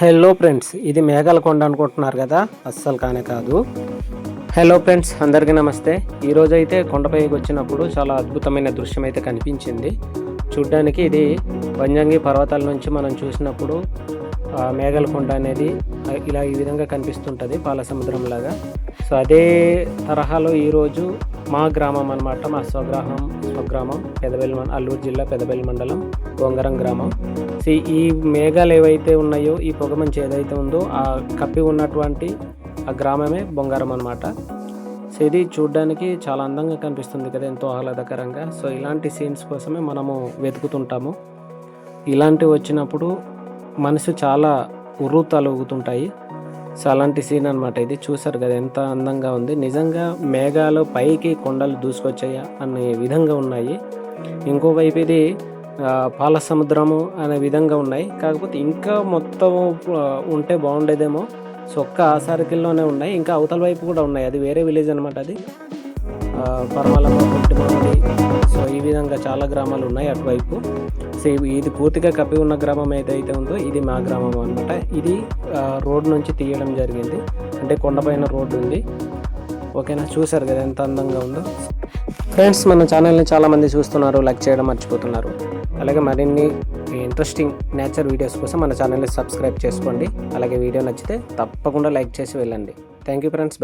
Hello friends ఇది మేఘాల కొండ అనుకుంటున్నారు కదా? అస్సలు కానే కాదు. హలో ఫ్రెండ్స్ అందరికీ నమస్తే. ఈరోజు అయితే కొండపైకి వచ్చినప్పుడు చాలా అద్భుతమైన దృశ్యం అయితే కనిపించింది. చూడ్డానికి ఇది వంజంగి పర్వతాల నుంచి మనం చూసినప్పుడు మేఘాలకొండ మేఘాల కొండ అనేది ఇలా ఈ విధంగా కనిపిస్తుంటుంది పాల సముద్రం లాగా సో అదే తరహాలో ఈరోజు మా గ్రామం అన్నమాట మా స్వగ్రామం స్వగ్రామం పెదబెల్లి అల్లూరు జిల్లా పెదబెల్లి మండలం. గోంగరం గ్రామం. సో ఈ మేఘాలు ఏవైతే ఉన్నాయో ఈ పొగమంచి ఏదైతే ఉందో ఆ కప్పి ఉన్నటువంటి ఆ గ్రామమే బొంగారం అనమాట సో ఇది చూడ్డానికి చాలా అందంగా కనిపిస్తుంది కదా ఎంతో ఆహ్లాదకరంగా. సో ఇలాంటి సీన్స్ కోసమే మనము వెతుకుతుంటాము. ఇలాంటివి వచ్చినప్పుడు మనసు చాలా ఉర్రు ఊగుతుంటాయి సో అలాంటి సీన్ అనమాట ఇది. చూసారు కదా ఎంత అందంగా ఉంది. నిజంగా మేఘాలు పైకి కొండలు దూసుకొచ్చాయా అనే విధంగా ఉన్నాయి. ఇంకోవైపు ఇది పాల సముద్రము అనే విధంగా ఉన్నాయి. కాకపోతే ఇంకా మొత్తం ఉంటే బాగుండేదేమో. సో ఒక్క ఆసారికిల్లోనే ఉన్నాయి. ఇంకా అవతల వైపు కూడా ఉన్నాయి. అది వేరే విలేజ్ అనమాట అది. ఆ, పుట్టిమామిడి సో ఈ విధంగా చాలా గ్రామాలు ఉన్నాయి అటువైపు. సో ఇది పూర్తిగా కప్పి ఉన్న గ్రామం ఏదైతే ఉందో ఇది మా గ్రామం అనమాట ఇది రోడ్ నుంచి తీయడం జరిగింది. అంటే కొండపైన రోడ్డు ఉంది. ఓకేనా? చూసారు కదా ఎంత అందంగా ఉందో? ఫ్రెండ్స్ మన ఛానల్ని చాలామంది చూస్తున్నారు లైక్ చేయడం మర్చిపోతున్నారు. అలాగే మరిన్ని ఇంట్రెస్టింగ్ నేచర్ వీడియోస్ కోసం మన ఛానల్ని సబ్స్క్రైబ్ చేసుకోండి. అలాగే వీడియో నచ్చితే తప్పకుండా లైక్ చేసి వెళ్ళండి. Thank you friends